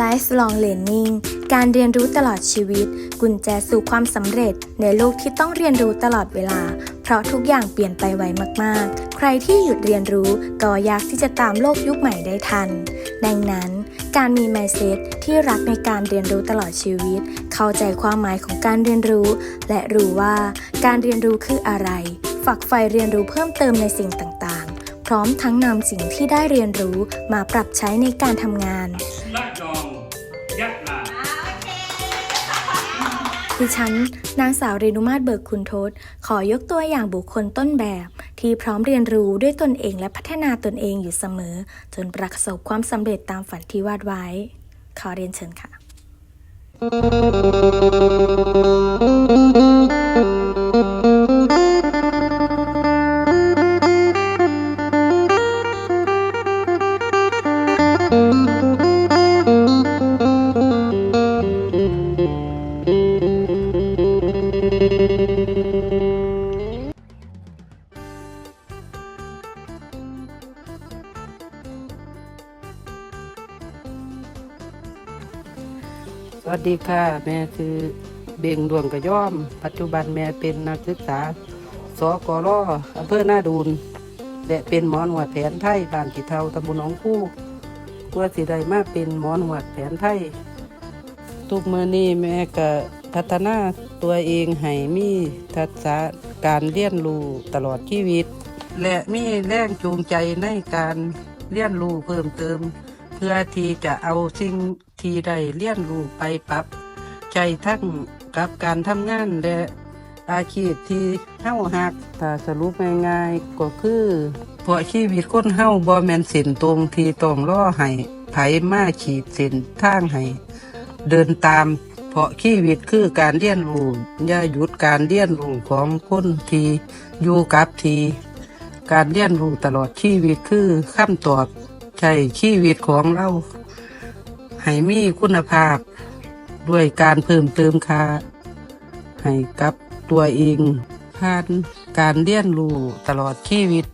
lifelong learning การเรียนรู้ตลอดชีวิต กุญแจสู่ความสำเร็จในโลกที่ต้องเรียนรู้ตลอดเวลา เพราะทุกอย่างเปลี่ยนไปไวมาก ๆ ใครที่หยุดเรียนรู้ก็ยากที่จะตามโลกยุคใหม่ได้ทัน ดังนั้น การมี mindset ที่รักในการเรียนรู้ตลอดชีวิต เข้าใจความหมายของการเรียนรู้ และรู้ว่าการเรียนรู้คืออะไร ฝักใฝ่เรียนรู้เพิ่มเติมในสิ่งต่าง ๆ พร้อมทั้งนำสิ่งที่ได้เรียนรู้มาปรับใช้ในการทำงาน ดิฉัน นางสาวเรนุมาตเบิกคุณทศ ขอยกตัวอย่างบุคคลต้นแบบ ที่พร้อมเรียนรู้ด้วยตนเองและพัฒนาตนเองอยู่เสมอ จนประสบความสำเร็จตามฝันที่วาดไว้ ขอเรียนเชิญค่ะ วัสดีค่ะ แม่คือเบ่งดวงกระย่อม ปัจจุบันแม่เป็นนักศึกษาสกรอำเภอหน้าดูนและเป็นหมอนวดแผนไทยบ้านกิเทาตำบลหนองคู่กว่าสิได้มาเป็นหมอนวดแผนไทย ทุกเมื่อนี้แม่ก็พัฒนาตัวเองให้มีทักษะการเรียนรู้ตลอดชีวิต และมีแรงจูงใจในการเรียนรู้เพิ่มเติม เพื่อที่จะเอาสิ่ง ที่ได้เรียนรู้ไปปรับ ใจทั้งกับการทำงานและอาชีพที่เฮาหักถ้าสรุปง่ายๆก็คือเพราะชีวิตคนเฮาบ่แม่นส้นตรงที่ต้องรอให้ไผมาขีดเส้นทางให้เดินตาม เพราะชีวิตคือการเรียนรู้อย่าหยุดการเรียนรู้ของคนที่อยู่กับทีการเรียนรู้ตลอดชีวิตคือคำตอบใช่ชีวิตของเรา ให้มีคุณภาพ ด้วยการเพิ่มเติมค่าให้กับตัวเองผ่านการเรียนรู้ตลอดชีวิต